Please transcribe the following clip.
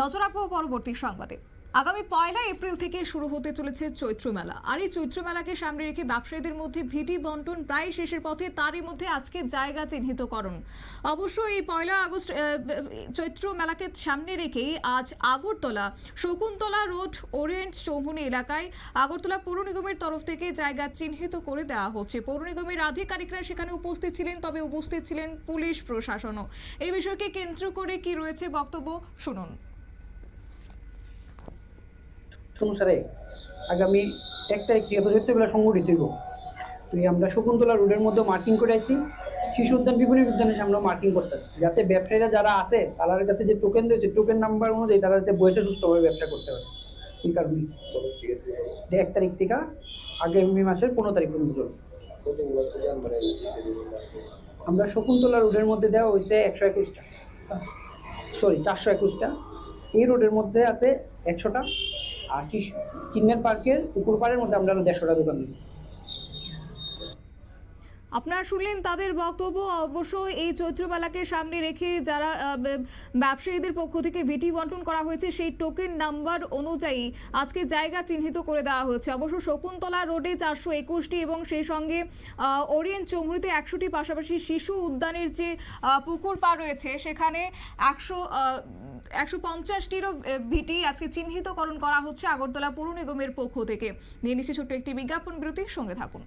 নজর রাখব পরবর্তী সংবাদে। আগামী পয়লা এপ্রিল থেকে শুরু হতে চলেছে চৈত্র মেলা। আর এই চৈত্র মেলাকে সামনে রেখে ব্যবসায়ীদের মধ্যে ভিটি বন্টন প্রায় শেষের পথে, তারই মধ্যে আজকে জায়গা চিহ্নিতকরণ। অবশ্য এই পয়লা আগস্ট চৈত্র মেলাকে সামনে রেখেই আজ আগরতলা, শকুন্তলা রোড, ওরিয়েন্ট চৌমুনি এলাকায় আগরতলা পৌর নিগমের তরফ থেকে জায়গা চিহ্নিত করে দেওয়া হচ্ছে। পৌর নিগমের আধিকারিকরা সেখানে উপস্থিত ছিলেন, তবে উপস্থিত ছিলেন পুলিশ প্রশাসনও। এই বিষয়কে কেন্দ্র করে কি রয়েছে বক্তব্য, শুনুন। অনুসারে আগামী এক তারিখ থেকে চৈত্রবেলা সংগঠিত হইব। তো এই আমরা শকুন্তলা রোডের মধ্যে মার্কিং করে আছি শিশু উদ্যান বিপণী উদ্যানের সামনে মার্কিং করতেছি। যাতে ব্যবসায়ীরা যারা আছে, তাদের কাছে যে টোকেন দিয়েছে টোকেন নাম্বার অনুযায়ী তারা যাতে বসে সুস্থভাবে ব্যবসা করতে পারে। এই কারণে। এক তারিখ থেকে আগামী মাসের পনেরো তারিখ পর্যন্ত চলবে। আমরা শকুন্তলা রোডের মধ্যে দেওয়া হয়েছে একশো একুশটা। সরি চারশো একুশটা। এই রোডের মধ্যে আছে একশোটা। আর কি কিন্নার পার্কের পুকুর পাড়ের মধ্যে আমরা দেড়শোটা দোকান দিই আপনারা শুনলেন তাদের বক্তব্য। অবশ্য এই চৈত্র মেলাকে সামনে রেখে যারা ব্যবসায়ীদের পক্ষ থেকে ভিটি বন্টন করা হয়েছে, সেই টোকেন নাম্বার অনুযায়ী আজকে জায়গা চিহ্নিত করে দেওয়া হয়েছে। অবশ্য শকুন্তলা রোডে চারশো একুশটি এবং সেই সঙ্গে ওরিয়েন্ট চৌমুড়িতে একশোটি পাশাপাশি শিশু উদ্যানের যে পুকুর পা রয়েছে, সেখানে একশো একশো পঞ্চাশটিরও ভিটি আজকে চিহ্নিতকরণ করা হচ্ছে আগরতলা পৌর নিগমের পক্ষ থেকে। নিয়ে নিচ্ছে ছোট্ট একটি বিজ্ঞাপন বিরতির সঙ্গে থাকুন।